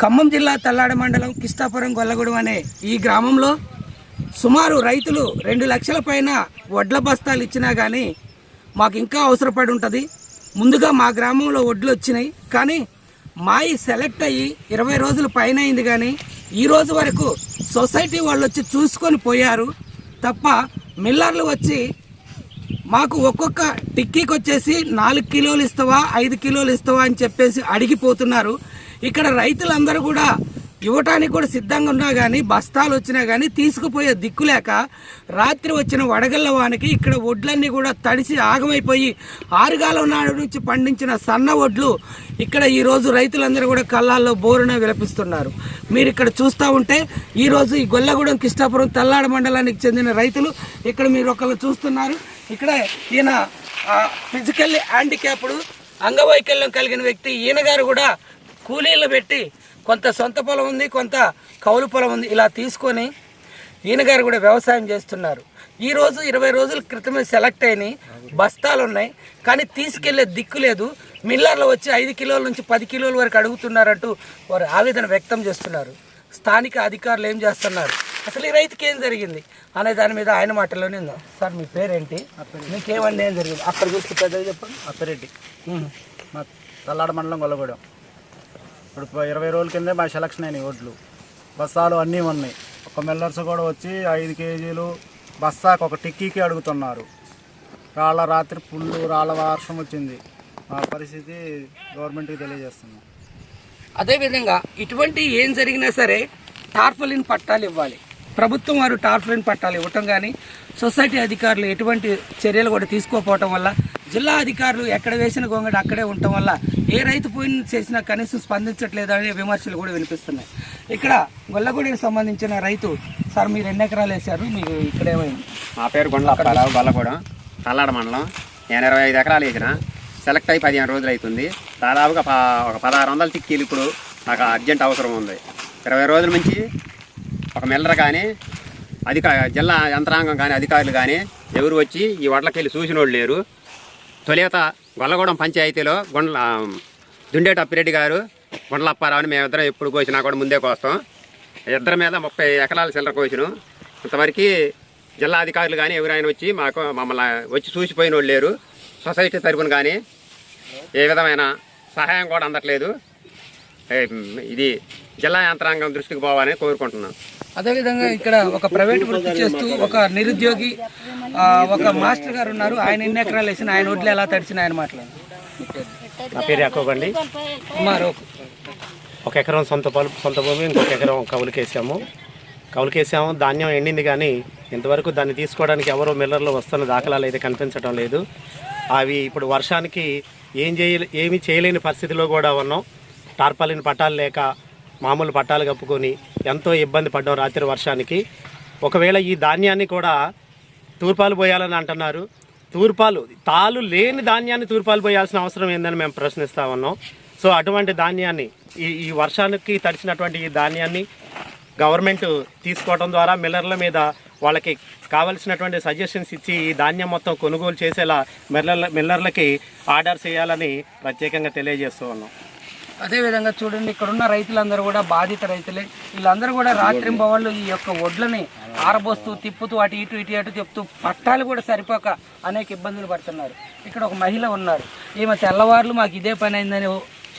ఖమ్మం జిల్లా తల్లాడ మండలం కిష్టాపురం గొల్లగూడెం అనే ఈ గ్రామంలో సుమారు రైతులు రెండు లక్షల పైన వడ్ల బస్తాలు ఇచ్చినా కానీ మాకు ఇంకా అవసరపడి ఉంటుంది. ముందుగా మా గ్రామంలో వడ్లు వచ్చినాయి. కానీ మాయి సెలెక్ట్ అయ్యి ఇరవై రోజులు పైన అయింది కానీ ఈ రోజు వరకు సొసైటీ వాళ్ళు వచ్చి చూసుకొని పోయారు. తప్ప మిల్లర్లు వచ్చి మాకు ఒక్కొక్క టిక్కీకి వచ్చేసి నాలుగు కిలోలు ఇస్తావా ఐదు కిలోలు ఇస్తావా అని చెప్పేసి అడిగిపోతున్నారు. ఇక్కడ రైతులందరూ కూడా ఇవ్వటానికి కూడా సిద్ధంగా ఉన్నా కానీ బస్తాలు వచ్చినా కానీ తీసుకుపోయే దిక్కు లేక రాత్రి వచ్చిన వడగళ్ళ వానికి ఇక్కడ వడ్లన్నీ కూడా తడిసి ఆగమైపోయి ఆరుగాలం నాడు నుంచి పండించిన సన్న వడ్లు ఇక్కడ ఈరోజు రైతులందరూ కూడా కళ్ళాల్లో బోరున విలపిస్తున్నారు. మీరు ఇక్కడ చూస్తూ ఉంటే ఈరోజు ఈ గొల్లగూడెం కృష్ణాపురం తల్లాడ మండలానికి చెందిన రైతులు ఇక్కడ మీరు ఒకళ్ళు చూస్తున్నారు. ఇక్కడ ఈయన ఫిజికల్లీ హ్యాండిక్యాప్డ్ అంగవైకల్యం కలిగిన వ్యక్తి ఈయన గారు కూడా కూలీలు పెట్టి కొంత సొంత పొలం ఉంది కొంత కౌలు పొలం ఉంది ఇలా తీసుకొని ఈయన గారు కూడా వ్యవసాయం చేస్తున్నారు. ఈ రోజు ఇరవై రోజుల క్రితమే సెలెక్ట్ అయినాయి బస్తాలు ఉన్నాయి కానీ తీసుకెళ్ళే దిక్కు లేదు. మిల్లర్లు వచ్చి ఐదు కిలోల నుంచి పది కిలోల వరకు అడుగుతున్నారంటూ వారు ఆవేదన వ్యక్తం చేస్తున్నారు. స్థానిక అధికారులు ఏం చేస్తున్నారు? అసలు ఈ రైతుకి ఏం జరిగింది? అనే దాని మీద ఆయన మాటలోనే ఉందాం? సార్ మీ పేరేంటి? మీకేమన్నా ఏం జరిగింది? అక్కడ చూస్తే పెద్దగా చెప్పండి. అప్పిరెడ్డి. మా తల్లాడ మండలం గొల్లగూడెం. ఇప్పుడు ఇరవై రోజుల కిందే మా సెలక్షన్ అయినాయి ఓట్లు. బస్తాలు అన్నీ ఉన్నాయి. ఒక మిల్లర్స్ కూడా వచ్చి ఐదు కేజీలు బస్తాకు ఒక టిక్కీకి అడుగుతున్నారు. రాళ్ళ రాత్రి పుల్లు రాళ్ళ వర్షం వచ్చింది. మా పరిస్థితి గవర్నమెంట్కి తెలియజేస్తున్నాం. అదేవిధంగా ఇటువంటి ఏం జరిగినా సరే టార్ఫలిన్ పట్టాలు ఇవ్వాలి. ప్రభుత్వం వారు టార్ఫలిన్ పట్టాలు ఇవ్వటం కానీ సొసైటీ అధికారులు ఎటువంటి చర్యలు కూడా తీసుకోకపోవటం వల్ల జిల్లా అధికారులు ఎక్కడ వేసిన గొంగడి అక్కడే ఉండటం వల్ల ఏ రైతు పోయిన చేసినా కనీసం స్పందించట్లేదు అనే విమర్శలు కూడా వినిపిస్తున్నాయి. ఇక్కడ గొల్లగూడెకి సంబంధించిన రైతు సార్ మీరు ఎన్ని ఎకరాలు వేశారు? మీకు ఇక్కడ ఏమైంది? నా పేరు గుండ్ల అప్పారావు గొల్లగూడెం తల్లాడ మండలం. నేను ఇరవై ఐదు ఎకరాలు వేసిన. సెలెక్ట్ అయ్యి పదిహేను రోజులు అవుతుంది. దాదాపుగా ఒక పదహారు వందల టిక్కీలు ఇప్పుడు నాకు అర్జెంట్ అవసరం ఉంది. ఇరవై రోజుల నుంచి ఒక మిల్లర్ కానీ అధిక జిల్లా యంత్రాంగం కానీ అధికారులు కానీ ఎవరు వచ్చి ఈ వడ్లకెళ్ళి చూసిన వాళ్ళు లేరు. తొలిత గొల్లగూడెం పంచాయతీలో గుండ్ల దుండేటి అప్పిరెడ్డి గారు గుండ్లప్పారావుని అని మేమిద్దరం ఎప్పుడు కోసినా కూడా ముందే కోస్తాం. ఇద్దరి మీద ముప్పై ఎకరాల చిల్లర కోసినాం. ఇంతవరకు జిల్లా అధికారులు కానీ ఎవరైనా వచ్చి మాకు మమ్మల్ని వచ్చి చూసిపోయిన వాళ్ళు లేరు. సొసైటీ తరపున కానీ ఏ విధమైన సహాయం కూడా అందట్లేదు. ఇది జిల్లా యంత్రాంగం దృష్టికి పోవాలని కోరుకుంటున్నాం అదేవిధంగా ఇక్కడ ఒక ప్రైవేట్ వృత్తి చేస్తూ ఒక నిరుద్యోగి ఆ, ఒక మాస్టర్ గారు ఉన్నారు. ఆయన ఎన్ని ఎకరాలు వేసిన ఆయన ఒడ్లు ఎలా తడిసిన ఆయన మాట్లాడు. నా పేరు ఒక ఎకరం సొంత పొలం సొంత భూమి ఇంకొక ఎకరం కవులుకేసాము కవులుకేసాము ధాన్యం ఎండింది కానీ ఇంతవరకు దాన్ని తీసుకోవడానికి ఎవరో మిల్లర్లు వస్తున్న దాఖలాలు అయితే కనిపించడం లేదు. అవి ఇప్పుడు వర్షానికి ఏం చేయ ఏమీ చేయలేని పరిస్థితిలో కూడా ఉన్నాం. టార్పాలిన్ పట్టాలు లేక మామూలు పట్టాలు కప్పుకొని ఎంతో ఇబ్బంది పడ్డాం రాత్రి వర్షానికి. ఒకవేళ ఈ ధాన్యాన్ని కూడా తూర్పాలు పోయాలని అంటున్నారు. తూర్పాలు తాలు లేని ధాన్యాన్ని తూర్పాలు పోయాల్సిన అవసరం ఏందని మేము ప్రశ్నిస్తా ఉన్నాం. సో అటువంటి ధాన్యాన్ని ఈ ఈ వర్షానికి తడిచినటువంటి ఈ ధాన్యాన్ని గవర్నమెంట్ తీసుకోవడం ద్వారా మిల్లర్ల మీద వాళ్ళకి కావలసినటువంటి సజెషన్స్ ఇచ్చి ఈ ధాన్యం మొత్తం కొనుగోలు చేసేలా మిల్లర్ల మిల్లర్లకి ఆర్డర్ చేయాలని ప్రత్యేకంగా తెలియజేస్తూ ఉన్నాం. అదేవిధంగా చూడండి ఇక్కడ ఉన్న రైతులందరూ కూడా బాధిత రైతులే. వీళ్ళందరూ కూడా రాత్రింబవళ్ళు ఈ యొక్క వడ్లని ఆరబోస్తూ తిప్పుతూ అటు ఇటు ఇటు అటు చెప్తూ పట్టాలు కూడా సరిపోక అనేక ఇబ్బందులు పడుతున్నారు. ఇక్కడ ఒక మహిళ ఉన్నారు. ఈమె తెల్లవారులు మాకు ఇదే పని అయిందని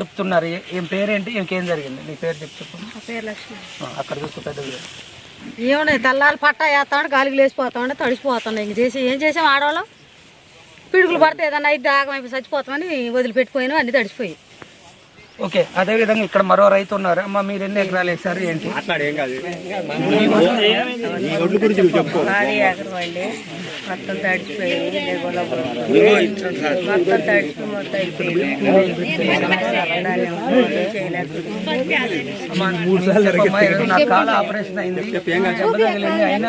చెప్తున్నారు. ఏ- పేరేంటి? ఇంకేం జరిగింది? నీ పేరు చెప్పు చెప్పు. పేరు లక్ష్మి. ఆ, అక్కడ చూస్తూ పెద్దగా ఏమన్నా తెల్లాలి పట్ట వేస్తామంటే గాలికి లేచిపోతామంటే తడిసిపోతున్నాయి ఇంక చేసి ఏం చేసాం ఆడవాళ్ళం? పిడుగులు పడితే ఏదన్నా అయితే ఆగమైపోయి చచ్చిపోతామని వదిలిపెట్టిపోయినాం అన్ని తడిసిపోయి. ఓకే అదేవిధంగా ఇక్కడ మరో రైతు ఉన్నారు. అమ్మ మీరు ఎన్ని ఎకరాలు వేసారు ఏంటి? మాట్లాడేం కాదు ఖాళీ ఎకరం అండి మొత్తం తడిచిపోయింది. మొత్తం తడిచిపోయి మొత్తం చెప్పమ్మా, ఈరోజు నా కాలు ఆపరేషన్ అయింది. అయినా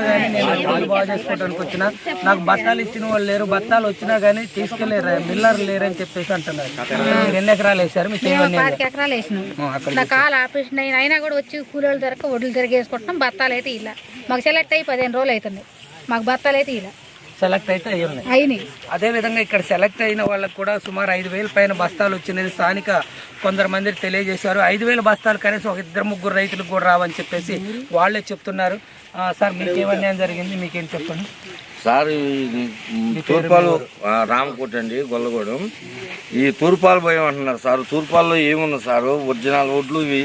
కానీ నేను కాలు బాగా చేసుకోవడానికి వచ్చిన నాకు బత్తాలు ఇచ్చిన వాళ్ళు లేరు బత్తాలు వచ్చినా కానీ తీసుకెళ్ళేరు మిల్లర్ లేరని చెప్పేసి అంటున్నారు. మీరు ఎన్ని ఎకరాలు వేసారు మీకు ఏమన్నా పాతిక ఎకరాలు వేసినాం. నా కాలు ఆపరేషన్ అయిన అయినా కూడా వచ్చి కూలీలు దొరక వడ్లు తిరిగేసుకుంటున్నాం. బత్తాలు అయితే ఇలా. మాకు సెలెక్ట్ అయ్యి పదిహేను రోజులు అవుతుంది. మాకు బత్తాలు అయితే ఇలా. సెలెక్ట్ అయితే అయ్యి ఉన్నాయి. అయినాయి. అదే విధంగా ఇక్కడ సెలెక్ట్ అయిన వాళ్ళకు కూడా సుమారు ఐదు వేల పైన బస్తాలు వచ్చినది స్థానిక కొందరు మంది తెలియజేశారు. ఐదు వేల బస్తాలు కనీసం ఒక ఇద్దరు ముగ్గురు రైతులకు కూడా రావని చెప్పేసి వాళ్ళే చెప్తున్నారు. సార్ మీకు అన్యాయం జరిగింది? మీకేం చెప్పండి? సార్ ఈ తూర్పాలు రామకోట అండి గొల్లగూడెం. ఈ తూర్పాలు భయం అంటున్నారు సార్. తూర్పాల్లో ఏముంది సార్? ఒరిజినల్ ఓట్లు ఇవి?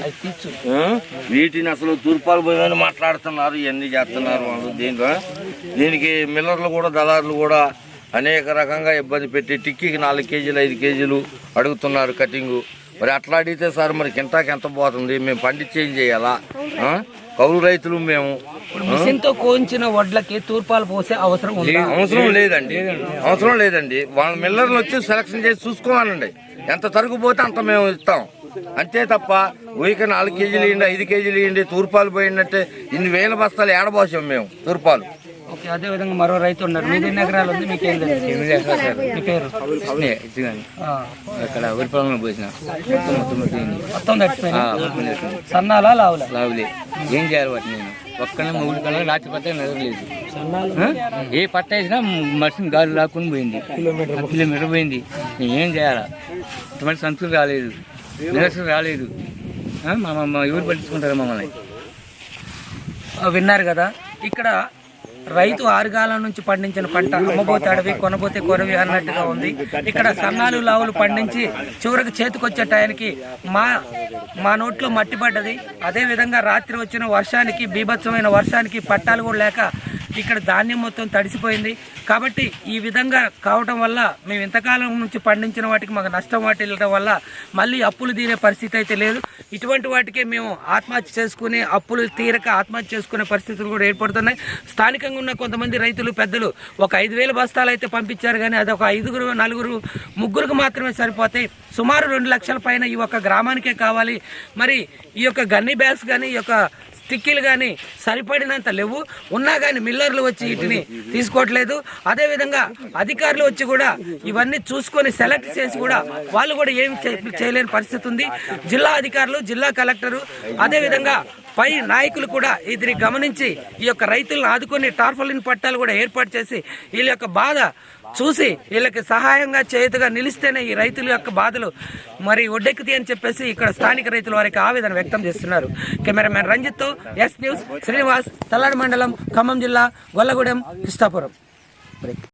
వీటిని అసలు తూర్పాలు భయం అని మాట్లాడుతున్నారు. ఇవన్నీ చేస్తున్నారు వాళ్ళు దీంట్లో. దీనికి మిల్లర్లు కూడా దళారులు కూడా అనేక రకంగా ఇబ్బంది పెట్టి టిక్కీకి నాలుగు కేజీలు ఐదు కేజీలు అడుగుతున్నారు కటింగు. మరి అట్లా అడిగితే సార్ మరి కింటాకి ఎంత పోతుంది? మేము పండించి చేయాలా? కౌలు రైతులు మేము. ఇప్పుడు మిషన్తో కోయించిన వడ్లకి తూర్పాలు పోసే అవసరం అవసరం లేదండి. అవసరం లేదండి. వాళ్ళ మిల్లర్లు వచ్చి సెలక్షన్ చేసి చూసుకోవాలండి. ఎంత తరుగు పోతే అంత మేము ఇస్తాం. అంతే తప్ప ఊరికే నాలుగు కేజీలు ఇవ్వండి ఐదు కేజీలు ఇవ్వండి తూర్పాలు పోయిందంటే ఇన్ని వేల బస్తాలు ఏడబోసాం మేము తూర్పాలు. ఓకే అదే విధంగా మరో రైతు ఉన్నారు. మీది ఎన్ని ఎకరాలు ఉంది? మీకేం తెలుసు? మీ పేరు? ఆ, అక్కడ ఊరి పొలంలో పోసిన. మొత్తం మొత్తం పోయింది మొత్తం తడిచిపోయింది సన్నాలా లావులా? లావులే. ఏం చేయాలి వాటిని నేను? ఒక్కనే మూడు కన్నా రాత్రి పట్ట నడవలేదు ఆ? ఏ పట్ట వేసినా మనిషిని గాలి లాక్కుని పోయింది. కిలోమీటర్ పోయింది. నేను ఏం చేయాలా? ఇటువంటి సంతృప్తి రాలేదు. నిరసన రాలేదు. ఆ? మా మా ఎవరు పట్టించుకుంటారు మమ్మల్ని? ఆ, విన్నారు కదా. ఇక్కడ రైతు ఆరుగాలం నుంచి పండించిన పంట అమ్మబోతే అడవి కొనబోతే కొరవి అన్నట్టుగా ఉంది. ఇక్కడ సన్నాలు లావులు పండించి చివరికి చేతికొచ్చే టయానికి మా మా నోట్లో మట్టి పడ్డది. అదే విధంగా రాత్రి వచ్చిన వర్షానికి బీభత్సమైన వర్షానికి పట్టాలు కూడా లేక ఇక్కడ ధాన్యం మొత్తం తడిసిపోయింది. కాబట్టి ఈ విధంగా కావటం వల్ల మేము ఇంతకాలం నుంచి పండించిన వాటికి మాకు నష్టం వాటిల్లడం వల్ల మళ్ళీ అప్పులు తీరే పరిస్థితి అయితే లేదు. ఇటువంటి వాటికి మేము ఆత్మహత్య చేసుకుని అప్పులు తీరక ఆత్మహత్య చేసుకునే పరిస్థితులు కూడా ఏర్పడుతున్నాయి. స్థానికంగా ఉన్న కొంతమంది రైతులు పెద్దలు ఒక ఐదు వేల బస్తాలు అయితే పంపించారు కానీ అది ఒక ఐదుగురు నలుగురు ముగ్గురికి మాత్రమే సరిపోతాయి సుమారు రెండు లక్షల పైన ఈ యొక్క గ్రామానికే కావాలి. మరి ఈ యొక్క గన్ని బ్యాగ్స్ కానీ ఈ యొక్క స్టిక్కీలు కానీ సరిపడినంత లేవు. ఉన్నా కానీ మిల్లర్లు వచ్చి వీటిని తీసుకోవట్లేదు. అదేవిధంగా అధికారులు వచ్చి కూడా ఇవన్నీ చూసుకొని సెలెక్ట్ చేసి కూడా వాళ్ళు కూడా ఏం చేయలేని పరిస్థితి ఉంది. జిల్లా అధికారులు జిల్లా కలెక్టరు అదేవిధంగా పై నాయకులు కూడా ఇది గమనించి ఈ యొక్క రైతులను ఆదుకొని టార్ఫలిన్ పట్టాలు కూడా ఏర్పాటు చేసి వీళ్ళ యొక్క బాధ చూసి వీళ్ళకి సహాయంగా చేతుగా నిలిస్తేనే ఈ రైతుల యొక్క బాధలు మరి ఒడ్డెక్కుతాయి అని చెప్పేసి ఇక్కడ స్థానిక రైతుల వారికి ఆవేదన వ్యక్తం చేస్తున్నారు. Cameraman Ranjith S news Srinivas Tallada మండలం ఖమ్మం జిల్లా గొల్లగూడెం కృష్ణాపురం.